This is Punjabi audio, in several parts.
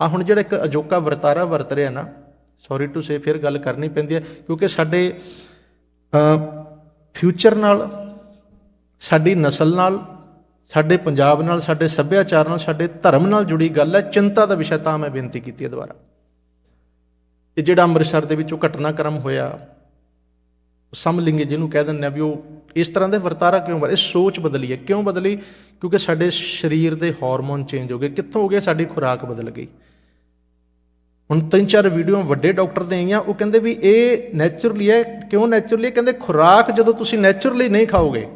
ਆ ਹੁਣ ਜਿਹੜਾ ਇੱਕ ਅਜੋਕਾ ਵਰਤਾਰਾ ਵਰਤ ਰਿਹਾ ਨਾ ਸੌਰੀ ਟੂ ਸੇ ਫਿਰ ਗੱਲ ਕਰਨੀ ਪੈਂਦੀ ਹੈ, ਕਿਉਂਕਿ ਸਾਡੇ ਫਿਊਚਰ ਨਾਲ, ਸਾਡੀ ਨਸਲ ਨਾਲ, ਸਾਡੇ ਪੰਜਾਬ ਨਾਲ, ਸਾਡੇ ਸੱਭਿਆਚਾਰ ਨਾਲ, ਸਾਡੇ ਧਰਮ ਨਾਲ ਜੁੜੀ ਗੱਲ ਹੈ, ਚਿੰਤਾ ਦਾ ਵਿਸ਼ਾ ਤਾਂ ਮੈਂ ਬੇਨਤੀ ਕੀਤੀ ਹੈ ਦੁਬਾਰਾ। ਇਹ ਜਿਹੜਾ ਅੰਮ੍ਰਿਤਸਰ ਦੇ ਵਿੱਚ ਉਹ ਘਟਨਾਕ੍ਰਮ ਹੋਇਆ ਸਮਲਿੰਗੀ ਜਿਹਨੂੰ ਕਹਿ ਦਿੰਦੇ ਆ ਵੀ ਉਹ ਇਸ ਤਰ੍ਹਾਂ ਦੇ ਵਰਤਾਰਾ ਕਿਉਂ ਬਰ ਇਹ ਸੋਚ ਬਦਲੀ ਹੈ। ਕਿਉਂ ਬਦਲੀ? ਕਿਉਂਕਿ ਸਾਡੇ ਸਰੀਰ ਦੇ ਹਾਰਮੋਨ ਚੇਂਜ ਹੋ ਗਏ। ਕਿੱਥੋਂ ਹੋ ਗਏ? ਸਾਡੀ ਖੁਰਾਕ ਬਦਲ ਗਈ। ਹੁਣ ਤਿੰਨ ਚਾਰ ਵੀਡੀਓ ਵੱਡੇ ਡਾਕਟਰ ਦੇ ਆਈਆਂ, ਉਹ ਕਹਿੰਦੇ ਵੀ ਇਹ ਨੇਚਰਲੀ ਹੈ, ਕਿਉਂ ਨੇਚਰਲੀ ਕਹਿੰਦੇ ਖੁਰਾਕ ਜਦੋਂ ਤੁਸੀਂ ਨੇਚਰਲੀ ਨਹੀਂ ਖਾਓਗੇ,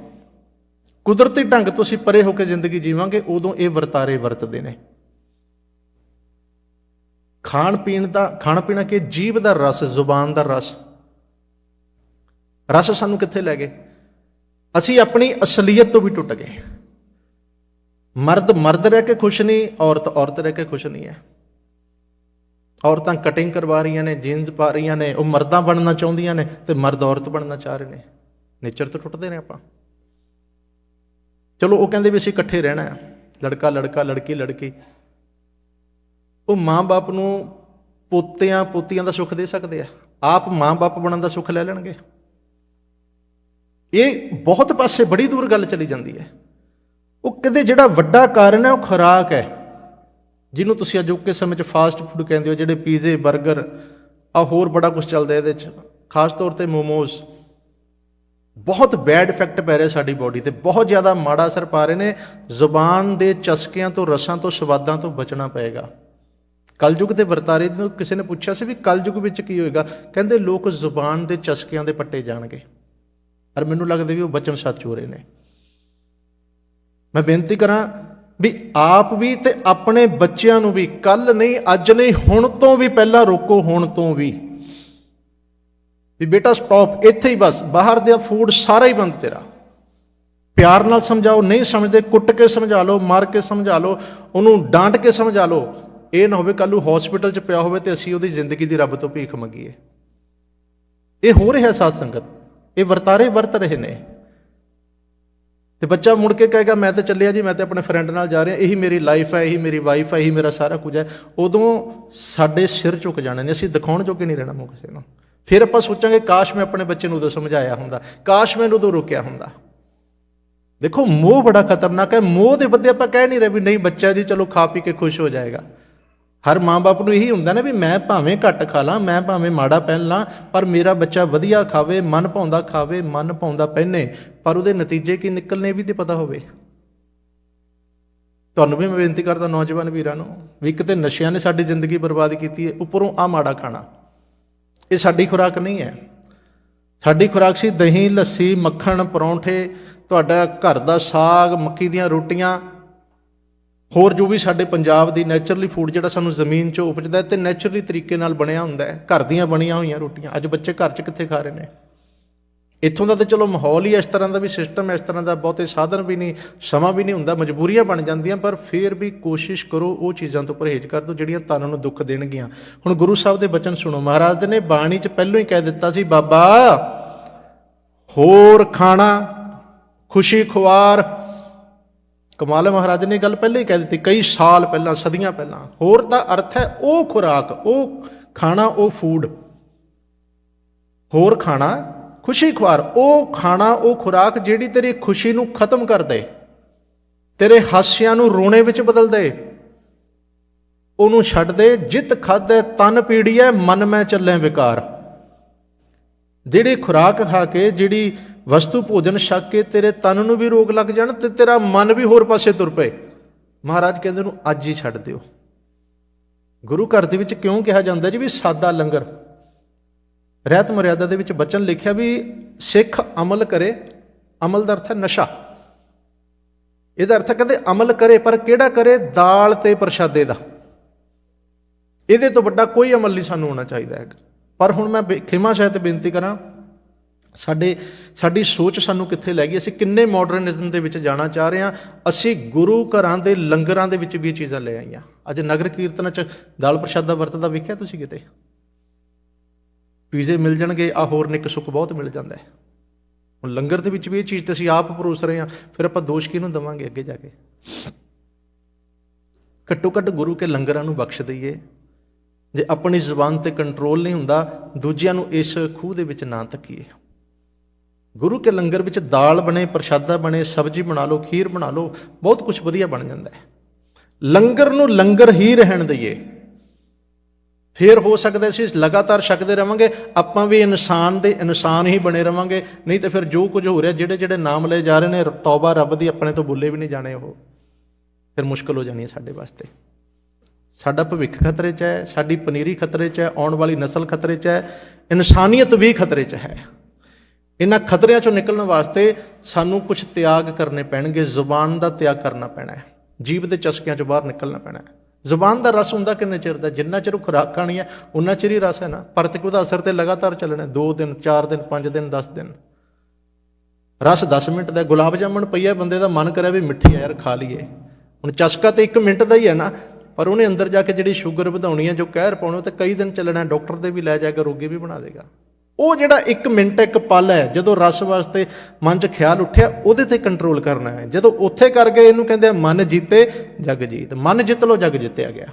ਕੁਦਰਤੀ ਢੰਗ ਤੁਸੀਂ ਪਰੇ ਹੋ ਕੇ ਜ਼ਿੰਦਗੀ ਜੀਵਾਂਗੇ, ਉਦੋਂ ਇਹ ਵਰਤਾਰੇ ਵਰਤਦੇ ਨੇ। ਖਾਣ ਪੀਣ ਦਾ, ਖਾਣਾ ਪੀਣਾ ਕਿ ਜੀਭ ਦਾ ਰਸ, ਜ਼ੁਬਾਨ ਦਾ ਰਸ। ਰਸ ਸਾਨੂੰ ਕਿੱਥੇ ਲੈ ਗਏ? ਅਸੀਂ ਆਪਣੀ ਅਸਲੀਅਤ ਤੋਂ ਵੀ ਟੁੱਟ ਗਏ। ਮਰਦ ਮਰਦ ਰਹਿ ਕੇ ਖੁਸ਼ ਨਹੀਂ, ਔਰਤ ਔਰਤ ਰਹਿ ਕੇ ਖੁਸ਼ ਨਹੀਂ ਹੈ। ਔਰਤਾਂ ਕਟਿੰਗ ਕਰਵਾ ਰਹੀਆਂ ਨੇ ਜੀਨਸ ਪਾ ਰਹੀਆਂ ਨੇ, ਉਹ ਮਰਦਾਂ ਬਣਨਾ ਚਾਹੁੰਦੀਆਂ ਨੇ ਤੇ ਮਰਦ ਔਰਤ ਬਣਨਾ ਚਾਹ ਰਹੇ ਨੇ। ਨੇਚਰ ਤੋਂ ਟੁੱਟਦੇ ਨੇ ਆਪਾਂ। ਚਲੋ, ਉਹ ਕਹਿੰਦੇ ਵੀ ਅਸੀਂ ਇਕੱਠੇ ਰਹਿਣਾ ਹੈ। ਲੜਕਾ ਲੜਕਾ, ਲੜਕੀ ਲੜਕੀ। ਉਹ ਮਾਂ-ਬਾਪ ਨੂੰ ਪੋਤਿਆਂ, ਪੋਤੀਆਂ ਦਾ ਸੁੱਖ ਦੇ ਸਕਦੇ ਆ। ਆਪ ਮਾਂ-ਬਾਪ ਬਣਨ ਦਾ ਸੁੱਖ ਲੈ ਲੈਣਗੇ। ਇਹ ਬਹੁਤ ਪਾਸੇ ਬੜੀ ਦੂਰ ਗੱਲ ਚਲੀ ਜਾਂਦੀ ਹੈ। ਉਹ ਕਹਿੰਦੇ ਜਿਹੜਾ ਵੱਡਾ ਕਾਰਨ ਹੈ, ਉਹ ਖੁਰਾਕ ਹੈ। ਜਿਹਨੂੰ ਤੁਸੀਂ ਅਜੋਕੇ ਸਮੇਂ 'ਚ ਫਾਸਟ ਫੂਡ ਕਹਿੰਦੇ ਹੋ, ਜਿਹੜੇ ਪੀਜ਼ੇ 버ਗਰ ਆ ਹੋਰ ਬੜਾ ਕੁਝ ਚੱਲਦਾ ਇਹਦੇ 'ਚ। ਖਾਸ ਤੌਰ ਤੇ ਮੋਮੋਜ਼ ਬਹੁਤ ਬੈਡ ਇਫੈਕਟ ਪੈ ਰਿਹਾ ਸਾਡੀ ਬਾਡੀ ਤੇ। ਬਹੁਤ ਜ਼ਿਆਦਾ ਮਾੜਾ ਅਸਰ ਪਾ ਰਹੇ ਨੇ। ਜ਼ੁਬਾਨ ਦੇ ਚਸਕਿਆਂ ਤੋਂ, ਰਸਾਂ ਤੋਂ, ਸਵਾਦਾਂ ਤੋਂ ਬਚਣਾ ਪਏਗਾ। ਕਲਯੁਗ ਦੇ ਵਰਤਾਰੇ ਨੂੰ ਕਿਸੇ ਨੇ ਪੁੱਛਿਆ ਸੀ ਵੀ ਕਲਯੁਗ ਵਿੱਚ ਕੀ ਹੋਏਗਾ? ਕਹਿੰਦੇ ਲੋਕ ਜ਼ੁਬਾਨ ਦੇ ਚਸਕਿਆਂ ਦੇ ਪੱਟੇ ਜਾਣਗੇ। ਪਰ ਮੈਨੂੰ ਲੱਗਦਾ ਵੀ ਉਹ ਬਚਨ ਸੱਚ ਹੋ ਰਹੇ ਨੇ। ਮੈਂ ਬੇਨਤੀ ਕਰਾਂ ਵੀ ਆਪ ਵੀ ਤੇ ਆਪਣੇ ਬੱਚਿਆਂ ਨੂੰ ਵੀ, ਕੱਲ ਨਹੀਂ, ਅੱਜ ਨਹੀਂ, ਹੁਣ ਤੋਂ ਵੀ ਪਹਿਲਾਂ ਰੋਕੋ, ਹੁਣ ਤੋਂ ਵੀ। ਵੀ ਬੇਟਾ ਸਟਾਪ ਇੱਥੇ ਹੀ ਬਸ, ਬਾਹਰ ਦਾ ਫੂਡ ਸਾਰਾ ਹੀ ਬੰਦ ਤੇਰਾ। ਪਿਆਰ ਨਾਲ ਸਮਝਾਓ, ਨਹੀਂ ਸਮਝਦੇ, ਕੁੱਟ ਕੇ ਸਮਝਾ ਲਓ, ਮਾਰ ਕੇ ਸਮਝਾ ਲਓ, ਉਹਨੂੰ ਡਾਂਟ ਕੇ ਸਮਝਾ ਲਓ। ਇਹ ਨਾ ਹੋਵੇ ਕੱਲ ਨੂੰ ਹਸਪੀਟਲ 'ਚ ਪਿਆ ਹੋਵੇ ਤੇ ਅਸੀਂ ਉਹਦੀ ਜ਼ਿੰਦਗੀ ਦੀ ਰੱਬ ਤੋਂ ਭੀਖ ਮੰਗੀਏ। ਇਹ ਹੋ ਰਿਹਾ ਸਾਧ ਸੰਗਤ। ਇਹ ਵਰਤਾਰੇ ਵਰਤ ਰਹੇ ਨੇ। ਤੇ ਬੱਚਾ ਮੁੜ ਕੇ ਕਹੇਗਾ, ਮੈਂ ਤਾਂ ਚੱਲਿਆ ਜੀ, ਮੈਂ ਤਾਂ ਆਪਣੇ ਫਰੈਂਡ ਨਾਲ ਜਾ ਰਿਹਾ, ਇਹੀ ਮੇਰੀ ਲਾਈਫ ਹੈ, ਇਹੀ ਮੇਰੀ ਵਾਈਫ ਹੈ, ਇਹੀ ਮੇਰਾ ਸਾਰਾ ਕੁਝ ਹੈ। ਉਦੋਂ ਸਾਡੇ ਸਿਰ ਝੁਕ ਜਾਣੇ ਨੇ। ਅਸੀਂ ਦਿਖਾਉਣ ਜੋਗੇ ਨਹੀਂ ਰਹਿਣਾ ਮੂੰਹ ਕਿਸੇ ਨੂੰ। ਫਿਰ ਆਪਾਂ ਸੋਚਾਂਗੇ, ਕਾਸ਼ ਮੈਂ ਆਪਣੇ ਬੱਚੇ ਨੂੰ ਉਦੋਂ ਸਮਝਾਇਆ ਹੁੰਦਾ, ਕਾਸ਼ ਮੈਂ ਉਦੋਂ ਰੋਕਿਆ ਹੁੰਦਾ। ਦੇਖੋ, ਮੋਹ ਬੜਾ ਖਤਰਨਾਕ ਹੈ। ਮੋਹ ਦੇ ਬੱਦੇ ਆਪਾਂ ਕਹਿ ਨਹੀਂ ਰਹੇ ਵੀ, ਨਹੀਂ, ਬੱਚਾ ਜੀ, ਚਲੋ ਖਾ ਪੀ ਕੇ ਖੁਸ਼ ਹੋ ਜਾਏਗਾ। ਹਰ ਮਾਂ-ਬਾਪ ਨੂੰ ਇਹੀ ਹੁੰਦਾ ਨਾ ਵੀ ਮੈਂ ਭਾਵੇਂ ਘੱਟ ਖਾ ਲਾਂ, ਮੈਂ ਭਾਵੇਂ ਮਾੜਾ ਪਹਿਨ ਲਾਂ, ਪਰ ਮੇਰਾ ਬੱਚਾ ਵਧੀਆ ਖਾਵੇ, ਮਨ ਪਾਉਂਦਾ ਖਾਵੇ, ਮਨ ਪਾਉਂਦਾ ਪਹਿਨੇ, ਪਰ ਉਹਦੇ ਨਤੀਜੇ ਕੀ ਨਿਕਲਨੇ ਵੀ ਤੇ ਪਤਾ ਹੋਵੇ। ਤੁਹਾਨੂੰ ਵੀ ਮੈਂ ਬੇਨਤੀ ਕਰਦਾ ਨੌਜਵਾਨ ਵੀਰਾਂ ਨੂੰ, ਵੀ ਕਿਤੇ ਨਸ਼ਿਆਂ ਨੇ ਸਾਡੀ ਜ਼ਿੰਦਗੀ ਬਰਬਾਦ ਕੀਤੀ ਹੈ, ਉੱਪਰੋਂ ਆ ਮਾੜਾ ਖਾਣਾ। ਇਹ ਸਾਡੀ ਖੁਰਾਕ ਨਹੀਂ ਹੈ। ਸਾਡੀ ਖੁਰਾਕ ਸੀ ਦਹੀਂ, ਲੱਸੀ, ਮੱਖਣ, ਪਰੌਂਠੇ, ਤੁਹਾਡਾ ਘਰ ਦਾ ਸਾਗ, ਮੱਕੀ ਦੀਆਂ ਰੋਟੀਆਂ ਹੋਰ ਜੋ ਵੀ ਸਾਡੇ ਪੰਜਾਬ ਦੀ ਨੇਚਰਲੀ ਫੂਡ ਜਿਹੜਾ ਸਾਨੂੰ ਜ਼ਮੀਨ 'ਚੋਂ ਉਪਜਦਾ ਹੈ ਤੇ ਨੇਚਰਲੀ ਤਰੀਕੇ ਨਾਲ ਬਣਿਆ ਹੁੰਦਾ ਹੈ, ਘਰ ਦੀਆਂ ਬਣੀਆਂ ਹੋਈਆਂ ਰੋਟੀਆਂ। ਅੱਜ ਬੱਚੇ ਘਰ 'ਚ ਕਿੱਥੇ ਖਾ ਰਹੇ ਨੇ? ਇੱਥੋਂ ਦਾ ਤਾਂ ਚਲੋ ਮਾਹੌਲ ਹੀ ਇਸ ਤਰ੍ਹਾਂ ਦਾ ਵੀ ਸਿਸਟਮ ਇਸ ਤਰ੍ਹਾਂ ਦਾ ਬਹੁਤੇ ਸਾਧਨ ਵੀ ਨਹੀਂ, ਸਮਾਂ ਵੀ ਨਹੀਂ ਹੁੰਦਾ, ਮਜਬੂਰੀਆਂ ਬਣ ਜਾਂਦੀਆਂ, ਪਰ ਫਿਰ ਵੀ ਕੋਸ਼ਿਸ਼ ਕਰੋ ਉਹ ਚੀਜ਼ਾਂ ਤੋਂ ਪਰਹੇਜ਼ ਕਰ ਦਿਓ ਜਿਹੜੀਆਂ ਤਨ ਨੂੰ ਦੁੱਖ ਦੇਣਗੀਆਂ। ਹੁਣ ਗੁਰੂ ਸਾਹਿਬ ਦੇ ਬਚਨ ਸੁਣੋ, ਮਹਾਰਾਜ ਨੇ ਬਾਣੀ 'ਚ ਪਹਿਲਾਂ ਹੀ ਕਹਿ ਦਿੱਤਾ ਸੀ, ਬਾਬਾ, ਹੋਰ ਖਾਣਾ, ਖੁਸ਼ੀ ਖੁਆਰ ਕਮਾਲ ਮਹਾਰਾਜ ਨੇ ਗੱਲ ਪਹਿਲਾਂ ਹੀ ਕਹਿ ਦਿੱਤੀ, ਕਈ ਸਾਲ ਪਹਿਲਾਂ, ਸਦੀਆਂ ਪਹਿਲਾਂ। ਹੋਰ ਦਾ ਅਰਥ ਹੈ ਉਹ ਖੁਰਾਕ, ਉਹ ਖਾਣਾ, ਉਹ ਫੂਡ ਹੋਰ ਖਾਣਾ, ਖੁਸ਼ੀ ਖੁਆਰ, ਉਹ ਖਾਣਾ, ਉਹ ਖੁਰਾਕ ਜਿਹੜੀ ਤੇਰੀ ਖੁਸ਼ੀ ਨੂੰ ਖਤਮ ਕਰ ਦੇ, ਤੇਰੇ ਹਾਸਿਆਂ ਨੂੰ ਰੋਣੇ ਵਿੱਚ ਬਦਲ ਦੇ, ਉਹਨੂੰ ਛੱਡ ਦੇ, ਜਿਤ ਖਾਦੇ ਤਨ ਪੀੜੀਐ, ਮਨ ਮੈਂ ਚੱਲੇ ਵਿਕਾਰ। ਜਿਹੜੀ ਖੁਰਾਕ ਖਾ ਕੇ, ਜਿਹੜੀ ਵਸਤੂ, ਭੋਜਨ, ਛਕ ਕੇ ਤੇਰੇ ਤਨ ਨੂੰ ਵੀ ਰੋਗ ਲੱਗ ਜਾਣ ਤੇ ਤੇਰਾ ਮਨ ਵੀ ਹੋਰ ਪਾਸੇ ਤੁਰ ਪਏ। ਮਹਾਰਾਜ ਕਹਿੰਦੇ ਨੂੰ ਅੱਜ ਹੀ ਛੱਡ ਦਿਓ। ਗੁਰੂ ਘਰ ਦੇ ਵਿੱਚ ਕਿਉਂ ਕਿਹਾ ਜਾਂਦਾ ਜੀ ਵੀ ਸਾਦਾ ਲੰਗਰ? ਰਹਿਤ ਮਰਿਆਦਾ ਦੇ ਵਿੱਚ ਬਚਨ ਲਿਖਿਆ ਵੀ ਸਿੱਖ ਅਮਲ ਕਰੇ, ਅਮਲ ਦਾ ਅਰਥ ਹੈ ਨਸ਼ਾ। ਇਹਦਾ ਅਰਥ ਕਹਿੰਦੇ ਅਮਲ ਕਰੇ, ਪਰ ਕਿਹੜਾ ਕਰੇ? ਦਾਲ ਤੇ ਪ੍ਰਸ਼ਾਦੇ ਦਾ। ਇਹਦੇ ਤੋਂ ਵੱਡਾ ਕੋਈ ਅਮਲ ਨਹੀਂ ਸਾਨੂੰ ਹੋਣਾ ਚਾਹੀਦਾ ਹੈ ਪਰ ਹੁਣ ਮੈਂ ਬੇ- ਖਿਮਾ ਸ਼ਾਇਦ ਬੇਨਤੀ ਕਰਾਂ ਸਾਡੇ, ਸਾਡੀ ਸੋਚ ਸਾਨੂੰ ਕਿੱਥੇ ਲੈ ਗਈ? ਅਸੀਂ ਕਿੰਨੇ ਮਾਡਰਨਿਜ਼ਮ ਦੇ ਵਿੱਚ ਜਾਣਾ ਚਾਹ ਰਹੇ ਹਾਂ? ਅਸੀਂ ਗੁਰੂ ਘਰਾਂ ਦੇ ਲੰਗਰਾਂ ਦੇ ਵਿੱਚ ਵੀ ਇਹ ਚੀਜ਼ਾਂ ਲੈ ਆਈਆਂ। ਅੱਜ ਨਗਰ ਕੀਰਤਨ ਚ ਦਾਲ ਪ੍ਰਸ਼ਾਦਾ ਵਰਤਦਾ ਵੇਖਿਆ ਤੁਸੀਂ ਕਿਤੇ? ਪੀਜ਼ੇ ਮਿਲ ਜਾਣਗੇ ਆ ਹੋਰ ਨਿੱਕ ਸੁੱਕ ਬਹੁਤ ਮਿਲ ਜਾਂਦਾ ਹੈ। ਹੁਣ ਲੰਗਰ ਦੇ ਵਿੱਚ ਵੀ ਇਹ ਚੀਜ਼ ਤੇ ਅਸੀਂ ਆਪ ਪਰੋਸ ਰਹੇ ਹਾਂ, ਫਿਰ ਆਪਾਂ ਦੋਸ਼ ਕਿਹਨੂੰ ਦਵਾਂਗੇ ਅੱਗੇ ਜਾ ਕੇ? ਘੱਟੋ ਘੱਟ ਗੁਰੂ ਕੇ ਲੰਗਰਾਂ ਨੂੰ ਬਖਸ਼ ਦਈਏ। ਜੇ ਆਪਣੀ ਜ਼ੁਬਾਨ ਤੇ ਕੰਟਰੋਲ ਨਹੀਂ ਹੁੰਦਾ, ਦੂਜਿਆਂ ਨੂੰ ਇਸ ਖੂਹ ਦੇ ਵਿੱਚ ਨਾ ਤੱਕੀਏ ਗੁਰੂ ਕੇ ਲੰਗਰ ਵਿੱਚ ਦਾਲ ਬਣੇ, ਪ੍ਰਸ਼ਾਦਾ ਬਣੇ, ਸਬਜ਼ੀ ਬਣਾ ਲਓ, ਖੀਰ ਬਣਾ ਲਓ, ਬਹੁਤ ਕੁਝ ਵਧੀਆ ਬਣ ਜਾਂਦਾ ਹੈ। ਲੰਗਰ ਨੂੰ ਲੰਗਰ ਹੀ ਰਹਿਣ ਦਈਏ। ਫੇਰ ਹੋ ਸਕਦਾ ਸੀ ਲਗਾਤਾਰ ਛਕਦੇ ਰਵਾਂਗੇ, ਆਪਾਂ ਵੀ ਇਨਸਾਨ ਦੇ ਇਨਸਾਨ ਹੀ ਬਣੇ ਰਵਾਂਗੇ, ਨਹੀਂ ਤੇ ਫਿਰ ਜੋ ਕੁਝ ਹੋ ਰਿਹਾ, ਜਿਹੜੇ ਜਿਹੜੇ ਨਾਮ ਲਏ ਜਾ ਰਹੇ ਨੇ, ਤੌਬਾ ਰੱਬ ਦੀ ਆਪਣੇ ਤੋਂ ਬੁੱਲੇ ਵੀ ਨਹੀਂ ਜਾਣੇ ਉਹ। ਫਿਰ ਮੁਸ਼ਕਲ ਹੋ ਜਾਣੀ ਹੈ ਸਾਡੇ ਵਾਸਤੇ। ਸਾਡਾ ਭਵਿੱਖ ਖਤਰੇ 'ਚ ਹੈ, ਸਾਡੀ ਪਨੀਰੀ ਖਤਰੇ 'ਚ ਹੈ, ਆਉਣ ਵਾਲੀ ਨਸਲ ਖਤਰੇ 'ਚ ਹੈ, ਇਨਸਾਨੀਅਤ ਵੀ ਖਤਰੇ 'ਚ ਹੈ। ਇਹਨਾਂ ਖਤਰਿਆਂ 'ਚੋਂ ਨਿਕਲਣ ਵਾਸਤੇ ਸਾਨੂੰ ਕੁਝ ਤਿਆਗ ਕਰਨੇ ਪੈਣਗੇ, ਜ਼ੁਬਾਨ ਦਾ ਤਿਆਗ ਕਰਨਾ ਪੈਣਾ ਹੈ। ਜੀਵ ਦੇ ਚਸਕਿਆਂ 'ਚੋਂ ਬਾਹਰ ਨਿਕਲਣਾ ਪੈਣਾ ਹੈ। ਜ਼ੁਬਾਨ ਦਾ ਰਸ ਹੁੰਦਾ ਕਿੰਨੇ ਚਿਰ ਦਾ? ਜਿੰਨਾ ਚਿਰ ਉਹ ਖੁਰਾਕ ਖਾਣੀ ਹੈ, ਉਨਾ ਚਿਰ ਹੀ ਰਸ ਹੈ ਨਾ। ਪਰਤਿਕ ਉਹਦਾ ਅਸਰ ਤੇ ਲਗਾਤਾਰ ਚੱਲਣਾ 2 ਦਿਨ 4 ਦਿਨ 5 ਦਿਨ 10 ਦਿਨ। ਰਸ 10 ਮਿੰਟ ਦਾ ਹੈ। ਗੁਲਾਬ ਜਾਮਣ ਪਈਆ ਬੰਦੇ ਦਾ ਮਨ ਕਰਿਆ ਵੀ ਮਿੱਠੀ ਆ ਯਾਰ, ਖਾ ਲਈਏ। ਹੁਣ ਚਸਕਾ ਤੇ 1 ਮਿੰਟ ਦਾ ਹੀ ਹੈ ਨਾ। ਪਰ ਉਹਨੇ ਅੰਦਰ ਜਾ ਕੇ ਜਿਹੜੀ ਸ਼ੂਗਰ ਵਧਾਉਣੀ ਹੈ, ਜੋ ਕਹਿਰ ਪਾਉਣਾ ਉਹ ਤੇ ਕਈ ਦਿਨ ਚੱਲਣਾ ਡਾਕਟਰ ਦੇ ਵੀ ਲੈ ਜਾਏਗਾ, ਰੋਗੀ ਵੀ ਬਣਾ ਦੇਗਾ। ਉਹ ਜਿਹੜਾ 1 ਮਿੰਟ, ਇੱਕ ਪਲ ਹੈ, ਜਦੋਂ ਰਸ ਵਾਸਤੇ ਮਨ 'ਚ ਖਿਆਲ ਉੱਠਿਆ, ਉਹਦੇ ਤੇ ਕੰਟਰੋਲ ਕਰਨਾ ਹੈ। ਜਦੋਂ ਉੱਥੇ ਕਰ ਗਏ, ਇਹਨੂੰ ਕਹਿੰਦੇ ਆ ਮਨ ਜੀਤੇ ਜਗ ਜੀਤ। ਮਨ ਜਿੱਤ ਲੋ ਜਗ ਜਿੱਤਿਆ ਗਿਆ।